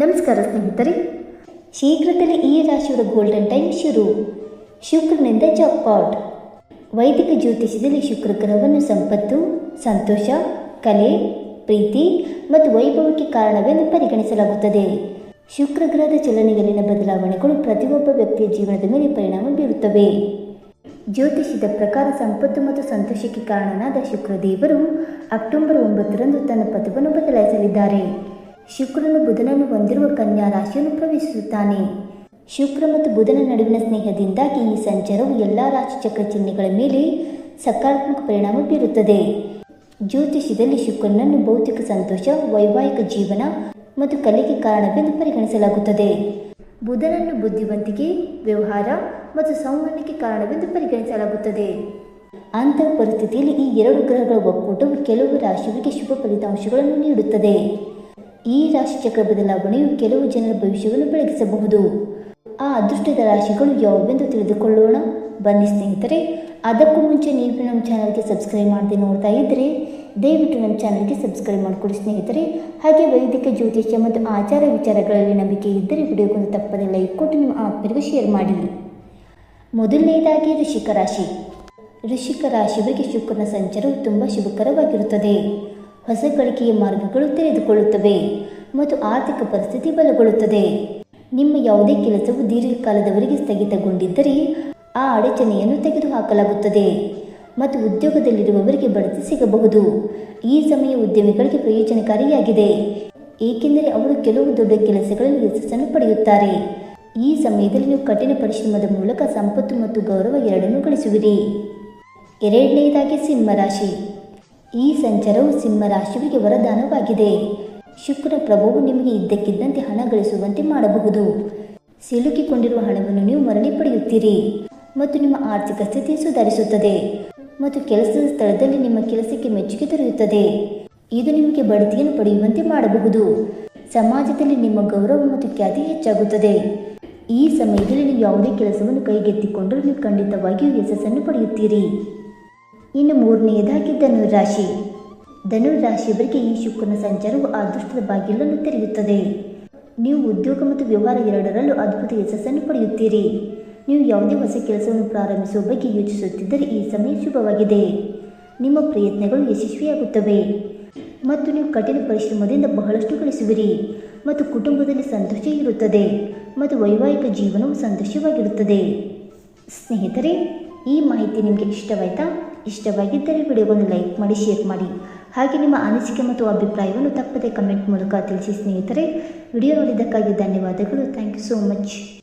ನಮಸ್ಕಾರ ಸ್ನೇಹಿತರೆ. ಶೀಘ್ರದಲ್ಲೇ ಈ ರಾಶಿಯವರ ಗೋಲ್ಡನ್ ಟೈಮ್ ಶುರು. ಶುಕ್ರನಿಂದ ಜಾಕ್ಪಾಟ್ ವೈದಿಕ ಜ್ಯೋತಿಷ್ಯದಲ್ಲಿ ಶುಕ್ರ ಗ್ರಹವನ್ನು ಸಂಪತ್ತು, ಸಂತೋಷ, ಕಲೆ, ಪ್ರೀತಿ ಮತ್ತು ವೈಭವಕ್ಕೆ ಕಾರಣವೆಂದು ಪರಿಗಣಿಸಲಾಗುತ್ತದೆ. ಶುಕ್ರ ಗ್ರಹದ ಚಲನೆಯಲ್ಲಿನ ಬದಲಾವಣೆಗಳು ಪ್ರತಿಯೊಬ್ಬ ವ್ಯಕ್ತಿಯ ಜೀವನದ ಮೇಲೆ ಪರಿಣಾಮ ಬೀರುತ್ತವೆ. ಜ್ಯೋತಿಷ್ಯದ ಪ್ರಕಾರ ಸಂಪತ್ತು ಮತ್ತು ಸಂತೋಷಕ್ಕೆ ಕಾರಣನಾದ ಶುಕ್ರದೇವರು ಅಕ್ಟೋಬರ್ ಒಂಬತ್ತರಂದು ತನ್ನ ಪಥವನ್ನು ಬದಲಾಯಿಸಲಿದ್ದಾರೆ. ಶುಕ್ರನು ಬುಧನನ್ನು ಹೊಂದಿರುವ ಕನ್ಯಾ ರಾಶಿಯನ್ನು ಪ್ರವೇಶಿಸುತ್ತಾನೆ. ಶುಕ್ರ ಮತ್ತು ಬುಧನ ನಡುವಿನ ಸ್ನೇಹದಿಂದಾಗಿ ಈ ಸಂಚಾರವು ಎಲ್ಲ ರಾಶಿಚಕ್ರ ಚಿಹ್ನೆಗಳ ಮೇಲೆ ಸಕಾರಾತ್ಮಕ ಪರಿಣಾಮ ಬೀರುತ್ತದೆ. ಜ್ಯೋತಿಷ್ಯದಲ್ಲಿ ಶುಕ್ರನನ್ನು ಭೌತಿಕ ಸಂತೋಷ, ವೈವಾಹಿಕ ಜೀವನ ಮತ್ತು ಕಲೆಗೆ ಕಾರಣವೆಂದು ಪರಿಗಣಿಸಲಾಗುತ್ತದೆ. ಬುಧನನ್ನು ಬುದ್ಧಿವಂತಿಕೆ, ವ್ಯವಹಾರ ಮತ್ತು ಸಂವಹನಕ್ಕೆ ಕಾರಣವೆಂದು ಪರಿಗಣಿಸಲಾಗುತ್ತದೆ. ಅಂತಹ ಪರಿಸ್ಥಿತಿಯಲ್ಲಿ ಈ ಎರಡು ಗ್ರಹಗಳ ಒಕ್ಕೂಟವು ಕೆಲವು ರಾಶಿಗಳಿಗೆ ಶುಭ ಫಲಿತಾಂಶಗಳನ್ನು ನೀಡುತ್ತದೆ. ಈ ರಾಶಿಚಕ್ರ ಬದಲಾವಣೆಯು ಕೆಲವು ಜನರ ಭವಿಷ್ಯವನ್ನು ಬೆಳಗಿಸಬಹುದು. ಆ ಅದೃಷ್ಟದ ರಾಶಿಗಳು ಯಾವುವೆಂದು ತಿಳಿದುಕೊಳ್ಳೋಣ. ಬನ್ನಿ ಸ್ನೇಹಿತರೆ, ಅದಕ್ಕೂ ಮುಂಚೆ ನೀವು ನಮ್ಮ ಚಾನಲ್ಗೆ ಸಬ್ಸ್ಕ್ರೈಬ್ ಮಾಡದೆ ನೋಡ್ತಾ ಇದ್ದರೆ, ದಯವಿಟ್ಟು ನಮ್ಮ ಚಾನಲ್ಗೆ ಸಬ್ಸ್ಕ್ರೈಬ್ ಮಾಡಿಕೊಡಿ ಸ್ನೇಹಿತರೆ. ಹಾಗೆ ವೈದಿಕ, ಜ್ಯೋತಿಷ್ಯ ಮತ್ತು ಆಚಾರ ವಿಚಾರಗಳಲ್ಲಿ ನಂಬಿಕೆ ಇದ್ದರೆ ವಿಡಿಯೋಗೊಂದು ತಪ್ಪದೆ ಲೈಕ್ ಕೊಟ್ಟು ನಿಮ್ಮ ಆತ್ಮರಿಗೆ ಶೇರ್ ಮಾಡಿ. ಮೊದಲನೆಯದಾಗಿ ಋಷಿಕ ರಾಶಿ. ಋಷಿಕ ರಾಶಿಯವರಿಗೆ ಶುಕ್ರನ ಸಂಚಾರವು ತುಂಬ ಶುಭಕರವಾಗಿರುತ್ತದೆ. ಹೊಸ ಗಳಿಕೆಯ ಮಾರ್ಗಗಳು ತೆರೆದುಕೊಳ್ಳುತ್ತವೆ ಮತ್ತು ಆರ್ಥಿಕ ಪರಿಸ್ಥಿತಿ ಬಲಗೊಳ್ಳುತ್ತದೆ. ನಿಮ್ಮ ಯಾವುದೇ ಕೆಲಸವು ದೀರ್ಘಕಾಲದವರೆಗೆ ಸ್ಥಗಿತಗೊಂಡಿದ್ದರೆ ಆ ಅಡಚಣೆಯನ್ನು ತೆಗೆದುಹಾಕಲಾಗುತ್ತದೆ ಮತ್ತು ಉದ್ಯೋಗದಲ್ಲಿರುವವರಿಗೆ ಬಡ್ತಿ ಸಿಗಬಹುದು. ಈ ಸಮಯ ಉದ್ಯಮಿಗಳಿಗೆ ಪ್ರಯೋಜನಕಾರಿಯಾಗಿದೆ, ಏಕೆಂದರೆ ಅವರು ಕೆಲವು ದೊಡ್ಡ ಕೆಲಸಗಳಲ್ಲಿ ಯಶಸ್ಸನ್ನು ಪಡೆಯುತ್ತಾರೆ. ಈ ಸಮಯದಲ್ಲಿ ನೀವು ಕಠಿಣ ಪರಿಶ್ರಮದ ಮೂಲಕ ಸಂಪತ್ತು ಮತ್ತು ಗೌರವ ಎರಡನ್ನೂ ಗಳಿಸುವಿರಿ. ಎರಡನೆಯದಾಗಿ ಸಿಂಹರಾಶಿ. ಈ ಸಂಚಾರವು ಸಿಂಹರಾಶಿಯವರಿಗೆ ವರದಾನವಾಗಿದೆ. ಶುಕ್ರ ಪ್ರಭುವು ನಿಮಗೆ ಇದ್ದಕ್ಕಿದ್ದಂತೆ ಹಣ ಗಳಿಸುವಂತೆ ಮಾಡಬಹುದು. ಸಿಲುಕಿಕೊಂಡಿರುವ ಹಣವನ್ನು ನೀವು ಮರಳಿ ಪಡೆಯುತ್ತೀರಿ. ಮತ್ತು ನಿಮ್ಮ ಆರ್ಥಿಕ ಸ್ಥಿತಿ ಸುಧಾರಿಸುತ್ತದೆ. ಮತ್ತು ಕೆಲಸದ ಸ್ಥಳದಲ್ಲಿ ನಿಮ್ಮ ಕೆಲಸಕ್ಕೆ ಮೆಚ್ಚುಗೆ ದೊರೆಯುತ್ತದೆ. ಇದು ನಿಮಗೆ ಬಡ್ತಿಯನ್ನು ಪಡೆಯುವಂತೆ ಮಾಡಬಹುದು. ಸಮಾಜದಲ್ಲಿ ನಿಮ್ಮ ಗೌರವ ಮತ್ತು ಖ್ಯಾತಿ ಹೆಚ್ಚಾಗುತ್ತದೆ. ಈ ಸಮಯದಲ್ಲಿ ನೀವು ಯಾವುದೇ ಕೆಲಸವನ್ನು ಕೈಗೆತ್ತಿಕೊಂಡರೂ ನೀವು ಖಂಡಿತವಾಗಿಯೂ ಯಶಸ್ಸನ್ನು ಪಡೆಯುತ್ತೀರಿ. ಇನ್ನು ಮೂರನೆಯದಾಗಿ ಧನುರಾಶಿ ಧನುರಾಶಿಯವರಿಗೆ ಈ ಶುಕ್ರನ ಸಂಚಾರವು ಅದೃಷ್ಟದ ಬಾಗಿಲನ್ನು ತೆರೆಯುತ್ತದೆ. ನೀವು ಉದ್ಯೋಗ ಮತ್ತು ವ್ಯವಹಾರ ಎರಡರಲ್ಲೂ ಅದ್ಭುತ ಯಶಸ್ಸನ್ನು ಪಡೆಯುತ್ತೀರಿ. ನೀವು ಯಾವುದೇ ಹೊಸ ಕೆಲಸವನ್ನು ಪ್ರಾರಂಭಿಸುವ ಬಗ್ಗೆ ಯೋಚಿಸುತ್ತಿದ್ದರೆ ಈ ಸಮಯ ಶುಭವಾಗಿದೆ. ನಿಮ್ಮ ಪ್ರಯತ್ನಗಳು ಯಶಸ್ವಿಯಾಗುತ್ತವೆ. ಮತ್ತು ನೀವು ಕಠಿಣ ಪರಿಶ್ರಮದಿಂದ ಬಹಳಷ್ಟು ಗಳಿಸುವಿರಿ. ಮತ್ತು ಕುಟುಂಬದಲ್ಲಿ ಸಂತೋಷ ಇರುತ್ತದೆ. ಮತ್ತು ವೈವಾಹಿಕ ಜೀವನವು ಸಂತೋಷವಾಗಿರುತ್ತದೆ. ಸ್ನೇಹಿತರೆ, ಈ ಮಾಹಿತಿ ನಿಮಗೆ ಇಷ್ಟವಾಯಿತಾ? ಇಷ್ಟವಾಗಿದ್ದರೆ ವಿಡಿಯೋವನ್ನು ಲೈಕ್ ಮಾಡಿ, ಶೇರ್ ಮಾಡಿ. ಹಾಗೆ ನಿಮ್ಮ ಅನಿಸಿಕೆ ಮತ್ತು ಅಭಿಪ್ರಾಯವನ್ನು ತಪ್ಪದೆ ಕಮೆಂಟ್ ಮೂಲಕ ತಿಳಿಸಿ ಸ್ನೇಹಿತರೆ. ವಿಡಿಯೋ ನೋಡಿದ್ದಕ್ಕಾಗಿ ಧನ್ಯವಾದಗಳು. Thank you so much.